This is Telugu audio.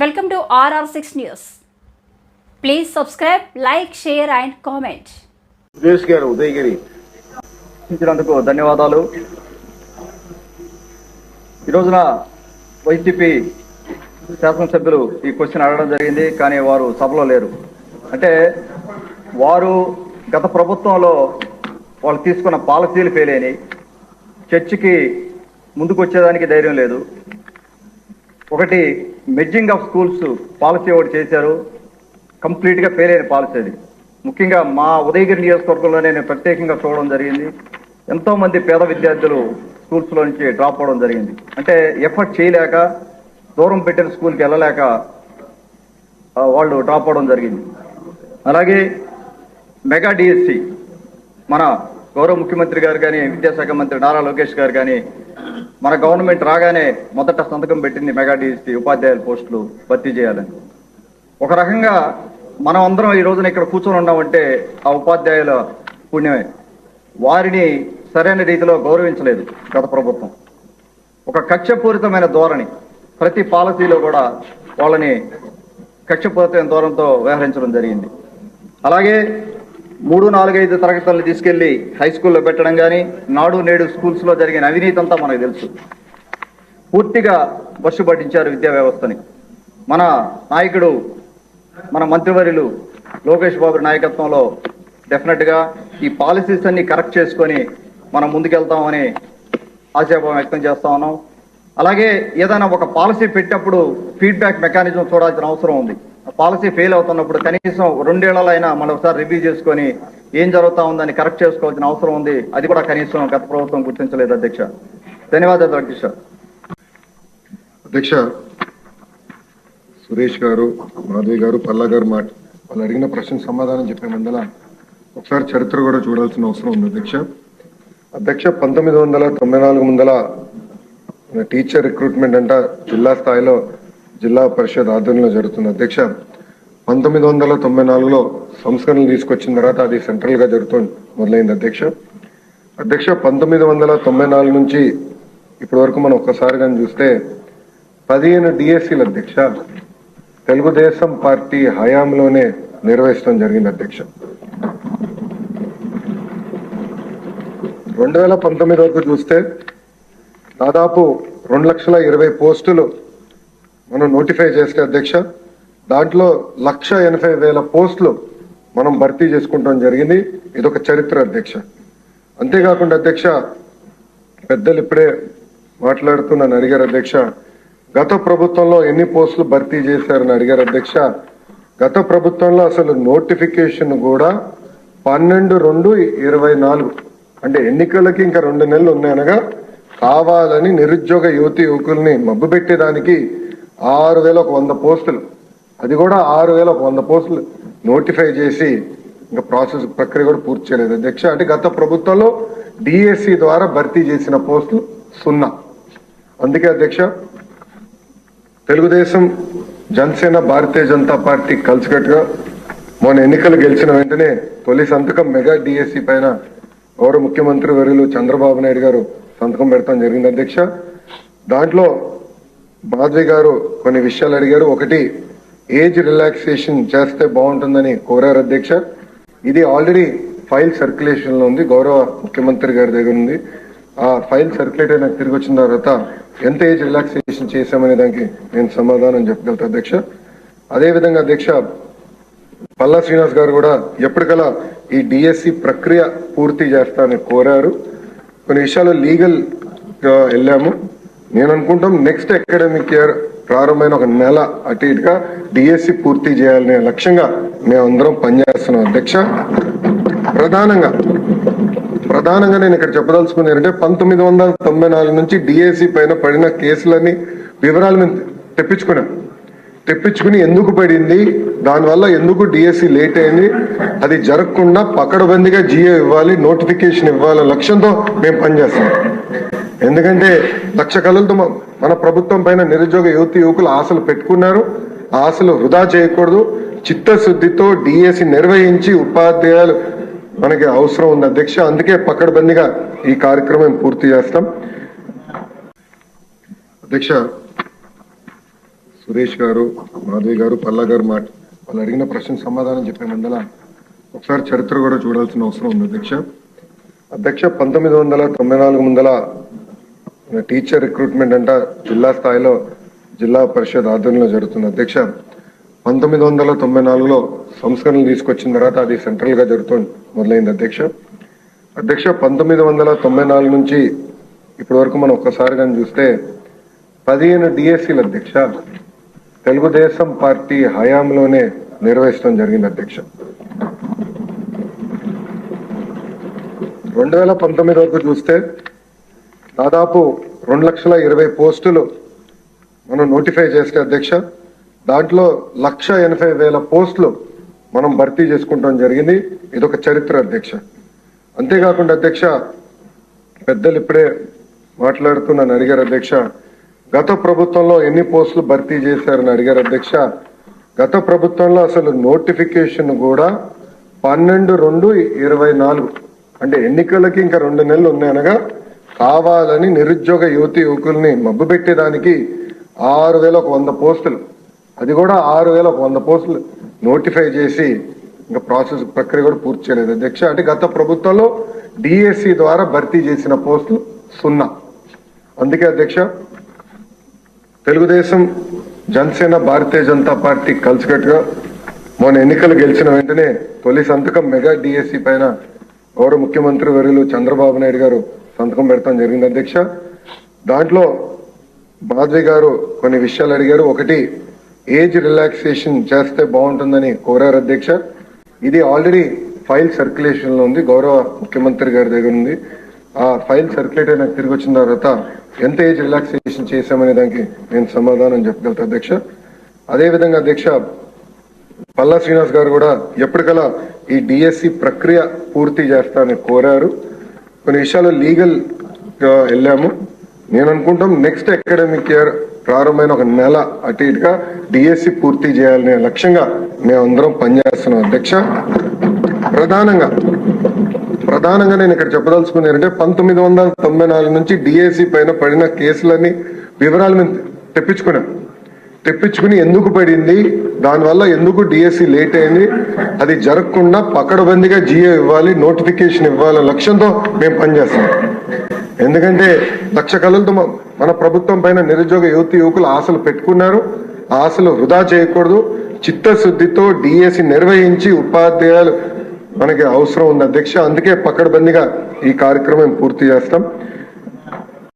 Welcome to RR6 News. Please subscribe, like, share, and comment. Suresh గారు ఉదయగిరి. ఇచ్చినందుకు ధన్యవాదాలు. ఈ రోజున వైసీపీ శాసనసభ్యులు ఈ క్వశ్చన్ అడగడం జరిగింది కానీ వారు సభలో లేరు. అంటే వారు గత ప్రభుత్వంలో వాళ్ళు తీసుకున్న పాలసీలు ఫెయిల్ అయినాయి. చర్చికి ముందుకు వచ్చేదానికి ధైర్యం లేదు. ఒకటి మెడ్జింగ్ ఆఫ్ స్కూల్స్ పాలసీ ఒకటి చేశారు. కంప్లీట్గా ఫెయిల్ అయిన పాలసీ అది. ముఖ్యంగా మా ఉదయగిరి నియోజకవర్గంలో నేను ప్రత్యేకంగా చూడడం జరిగింది. ఎంతోమంది పేద విద్యార్థులు స్కూల్స్లో నుంచి డ్రాప్ అవడం జరిగింది. అంటే ఎఫర్ట్ చేయలేక దూరం పెట్టిన స్కూల్కి వెళ్ళలేక వాళ్ళు డ్రాప్ అవడం జరిగింది. అలాగే మెగా డిఎస్సి మన గౌరవ ముఖ్యమంత్రి గారు కానీ విద్యాశాఖ మంత్రి నారా లోకేష్ గారు కానీ మన గవర్నమెంట్ రాగానే మొదట సంతకం పెట్టింది మెగా డిఎస్సి ఉపాధ్యాయుల పోస్టులు భర్తీ చేయాలని. ఒక రకంగా మనం అందరం ఈ రోజున ఇక్కడ కూర్చొని ఉన్నామంటే ఆ ఉపాధ్యాయుల పుణ్యమే. వారిని సరైన రీతిలో గౌరవించలేదు గత ప్రభుత్వం. ఒక కక్షపూరితమైన ధోరణి ప్రతి పాలసీలో కూడా వాళ్ళని కక్షపూరితమైన ధోరణితో వ్యవహరించడం జరిగింది. అలాగే మూడు నాలుగైదు తరగతులను తీసుకెళ్ళి హై స్కూల్లో పెట్టడం కానీ నాడు నేడు స్కూల్స్లో జరిగిన అవినీతి అంతా మనకు తెలుసు. పూర్తిగా బస్సు పట్టించారు విద్యా వ్యవస్థని. మన నాయకుడు మన మంత్రివర్యులు లోకేష్ బాబు నాయకత్వంలో డెఫినెట్గా ఈ పాలసీస్ అన్ని కరెక్ట్ చేసుకొని మనం ముందుకెళ్తామని ఆశాభావం వ్యక్తం చేస్తా ఉన్నాం. అలాగే ఏదైనా ఒక పాలసీ పెట్టినప్పుడు ఫీడ్బ్యాక్ మెకానిజం చూడాల్సిన అవసరం ఉంది. పాలసీ ఫెయిల్ అవుతున్నప్పుడు కనీసం రెండేళ్ళైనా మనం ఒకసారి రివ్యూ చేసుకొని ఏం జరుగుతా ఉందని కరెక్ట్ చేసుకోవాల్సిన అవసరం ఉంది. అది కూడా కనీసం గత ప్రభుత్వం గుర్తించలేదు అధ్యక్ష. ధన్యవాదాలు అధ్యక్ష. అధ్యక్ష సురేష్ గారు మాధవి గారు పల్లా గారు మాట వాళ్ళు అడిగిన ప్రశ్న సమాధానం చెప్పే ముందల ఒకసారి చరిత్ర కూడా చూడాల్సిన అవసరం ఉంది అధ్యక్ష. అధ్యక్ష పంతొమ్మిది వందల తొంభై నాలుగు ముందల టీచర్ రిక్రూట్మెంట్ అంట జిల్లా స్థాయిలో జిల్లా పరిషత్ ఆధ్వర్యంలో జరుగుతుంది అధ్యక్ష పంతొమ్మిది వందల తొంభై నాలుగులో సంస్కరణలు తీసుకొచ్చిన తర్వాత అది సెంట్రల్గా జరుగుతుంది మొదలైంది అధ్యక్ష. అధ్యక్ష పంతొమ్మిది వందల తొంభై నాలుగు నుంచి ఇప్పటి వరకు మనం ఒక్కసారి కానీ చూస్తే పదిహేను డిఎస్సీల అధ్యక్ష తెలుగుదేశం పార్టీ హయాంలోనే నిర్వహించడం జరిగింది అధ్యక్ష. రెండు వేల పంతొమ్మిది వరకు చూస్తే దాదాపు రెండు లక్షల ఇరవై పోస్టులు మనం నోటిఫై చేస్తే అధ్యక్ష దాంట్లో లక్ష ఎనభై వేల పోస్టులు మనం భర్తీ చేసుకుంటాం జరిగింది. ఇదొక చరిత్ర అధ్యక్ష. అంతేకాకుండా అధ్యక్ష పెద్దలు ఇప్పుడే మాట్లాడుతూ నన్ను అడిగారు అధ్యక్ష గత ప్రభుత్వంలో ఎన్ని పోస్టులు భర్తీ చేశారని అడిగారు అధ్యక్ష. గత ప్రభుత్వంలో అసలు నోటిఫికేషన్ కూడా పన్నెండు రెండు ఇరవై నాలుగు. అంటే ఎన్నికలకి ఇంకా రెండు నెలలు ఉన్నాయనగా కావాలని నిరుద్యోగ యువతి యువకుల్ని మబ్బు పెట్టేదానికి ఆరు వేల ఒక వంద పోస్టులు. అది కూడా ఆరు వేల ఒక వంద పోస్టులు నోటిఫై చేసి ఇంకా ప్రాసెస్ ప్రక్రియ కూడా పూర్తి చేయలేదు. అధ్యక్ష అంటే గత ప్రభుత్వంలో డిఎస్సి ద్వారా భర్తీ చేసిన పోస్టులు సున్నా. అందుకే అధ్యక్ష తెలుగుదేశం జనసేన భారతీయ జనతా పార్టీ కలిసికట్టుగా మొన్న ఎన్నికలు గెలిచిన వెంటనే తొలి సంతకం మెగా డిఎస్సి పైన గౌరవ ముఖ్యమంత్రి వర్యులు చంద్రబాబు నాయుడు గారు సంతకం పెడతాం జరిగింది. అధ్యక్ష దాంట్లో మాధవి గారు కొన్ని విషయాలు అడిగారు. ఒకటి ఏజ్ రిలాక్సేషన్ చేస్తే బాగుంటుందని కోరారు అధ్యక్ష. ఇది ఆల్రెడీ ఫైల్ సర్క్యులేషన్లో ఉంది. గౌరవ ముఖ్యమంత్రి గారి దగ్గర ఉంది. ఆ ఫైల్ సర్క్యులేట్ అయినా తిరిగి వచ్చిన తర్వాత ఎంత ఏజ్ రిలాక్సేషన్ చేశామనే దానికి నేను సమాధానం చెప్పగలుగుతా అధ్యక్ష. అదేవిధంగా అధ్యక్ష పల్లా శ్రీనివాస్ గారు కూడా ఎప్పటికలా ఈ డిఎస్సి ప్రక్రియ పూర్తి చేస్తానని కోరారు. కొన్ని విషయాలు లీగల్గా వెళ్ళాము. నేను అనుకుంటాం నెక్స్ట్ అకాడమిక్ ఇయర్ ప్రారంభమైన ఒక నెల అటు ఇటుగా డిఎస్సి పూర్తి చేయాలనే లక్ష్యంగా మేమందరం పనిచేస్తున్నాం. అధ్యక్ష ప్రధానంగా ప్రధానంగా నేను ఇక్కడ చెప్పదలుచుకుంది ఏంటంటే పంతొమ్మిది వందల తొంభై నాలుగు నుంచి డిఎస్సి పైన పడిన కేసులన్నీ వివరాలు మేము తెప్పించుకున్నాం. తెప్పించుకుని ఎందుకు పడింది? దానివల్ల ఎందుకు డిఎస్సి లేట్ అయింది? అది జరగకుండా పకడబందిగా జియో ఇవ్వాలి నోటిఫికేషన్ ఇవ్వాలనే లక్ష్యంతో మేము పనిచేస్తాం ఎందుకంటే లక్ష కళలతో మన ప్రభుత్వం పైన నిరుద్యోగ యువతి యువకులు ఆశలు పెట్టుకున్నారు. ఆశలు వృధా చేయకూడదు. చిత్తశుద్ధితో డిఎస్సి నిర్వహించి ఉపాధ్యాయులు మనకి అవసరం ఉంది అధ్యక్ష. అందుకే పక్కడబందిగా ఈ కార్యక్రమం పూర్తి చేస్తాం. అధ్యక్ష సురేష్ గారు మాధవి గారు పల్లా గారు మాట వాళ్ళు అడిగిన ప్రశ్న సమాధానం చెప్పే ముందల ఒకసారి చరిత్ర కూడా చూడాల్సిన అవసరం ఉంది అధ్యక్ష. అధ్యక్ష పంతొమ్మిది వందల తొంభై నాలుగు ముందల టీచర్ రిక్రూట్మెంట్ అంట జిల్లా స్థాయిలో జిల్లా పరిషత్ ఆధ్వర్యంలో జరుగుతుంది అధ్యక్ష పంతొమ్మిది వందల తొంభై నాలుగులో సంస్కరణలు తీసుకొచ్చిన తర్వాత అది సెంట్రల్గా జరుగుతుంది మొదలైంది అధ్యక్ష. అధ్యక్ష పంతొమ్మిది వందల తొంభై నాలుగు నుంచి ఇప్పటి వరకు మనం ఒక్కసారి కానీ చూస్తే పదిహేను డిఎస్సీలు అధ్యక్ష తెలుగుదేశం పార్టీ హయాంలోనే నిర్వహించడం జరిగింది అధ్యక్ష. రెండు వేల పంతొమ్మిది వరకు చూస్తే దాదాపు రెండు లక్షల ఇరవై పోస్టులు మనం నోటిఫై చేస్తే అధ్యక్ష దాంట్లో లక్ష ఎనభై వేల పోస్టులు మనం భర్తీ చేసుకుంటాం జరిగింది. ఇదొక చరిత్ర అధ్యక్ష. అంతేకాకుండా అధ్యక్ష పెద్దలు ఇప్పుడే మాట్లాడుతూ నన్ను అడిగారు అధ్యక్ష గత ప్రభుత్వంలో ఎన్ని పోస్టులు భర్తీ చేశారని అడిగారు అధ్యక్ష గత ప్రభుత్వంలో అసలు నోటిఫికేషన్ కూడా పన్నెండు రెండు ఇరవై నాలుగు. అంటే ఎన్నికలకి ఇంకా రెండు నెలలు ఉన్నాయనగా కావాలని నిరుద్యోగ యువతి యువకుల్ని మబ్బు పెట్టేదానికి ఆరు వేల ఒక వంద పోస్టులు. అది కూడా ఆరు వేల ఒక వంద పోస్టులు నోటిఫై చేసి ఇంకా ప్రాసెస్ ప్రక్రియ కూడా పూర్తి చేయలేదు. అధ్యక్ష అంటే గత ప్రభుత్వంలో డిఎస్సి ద్వారా భర్తీ చేసిన పోస్టులు సున్నా. అందుకే అధ్యక్ష తెలుగుదేశం జనసేన భారతీయ జనతా పార్టీ కలిసికట్టుగా మొన్న ఎన్నికలు గెలిచిన వెంటనే తొలి సంతకం మెగా డిఎస్సి పైన గౌరవ ముఖ్యమంత్రి వర్యులు చంద్రబాబు నాయుడు గారు సంతకం పెడతాం జరిగింది అధ్యక్ష. దాంట్లో మాధవి గారు కొన్ని విషయాలు అడిగారు. ఒకటి ఏజ్ రిలాక్సేషన్ చేస్తే బాగుంటుందని కోరారు అధ్యక్ష. ఇది ఆల్రెడీ ఫైల్ సర్క్యులేషన్లో ఉంది. గౌరవ ముఖ్యమంత్రి గారి దగ్గర ఉంది. ఆ ఫైల్ సర్క్యులేట్ అయినా తిరిగి వచ్చిన తర్వాత ఎంత ఏజ్ రిలాక్సేషన్ చేశామనే దానికి నేను సమాధానం చెప్పగలుగుతా అధ్యక్ష. అదేవిధంగా అధ్యక్ష పల్లా శ్రీనివాస్ గారు కూడా ఎప్పటికలా ఈ డిఎస్సి ప్రక్రియ పూర్తి చేస్తానని కోరారు. కొన్ని విషయాలు లీగల్గా వెళ్ళాము. నేను అనుకుంటాం నెక్స్ట్ అకాడమిక్ ఇయర్ ప్రారంభమైన ఒక నెల అటు ఇటుగా డిఎస్సి పూర్తి చేయాలనే లక్ష్యంగా మేమందరం పనిచేస్తున్నాం అధ్యక్ష. ప్రధానంగా ప్రధానంగా నేను ఇక్కడ చెప్పదలుచుకున్నాను ఏంటంటే పంతొమ్మిది వందల తొంభై నాలుగు నుంచి డిఎస్సి పైన పడిన కేసులన్నీ వివరాలు మేము తెప్పించుకున్నాం. తెప్పించుకుని ఎందుకు పడింది? దానివల్ల ఎందుకు డిఎస్సి లేట్ అయింది? అది జరగకుండా పకడబందిగా జియో ఇవ్వాలి నోటిఫికేషన్ ఇవ్వాలనే లక్ష్యంతో మేము పనిచేస్తాం ఎందుకంటే లక్ష కళలతో మన ప్రభుత్వం పైన నిరుద్యోగ యువతి యువకులు ఆశలు పెట్టుకున్నారు. ఆశలు వృధా చేయకూడదు. చిత్తశుద్ధితో డిఎస్సి నిర్వహించి ఉపాధ్యాయులు మనకి అవసరం ఉంది అధ్యక్ష. అందుకే పకడ్బందీగా ఈ కార్యక్రమం పూర్తి చేస్తాం.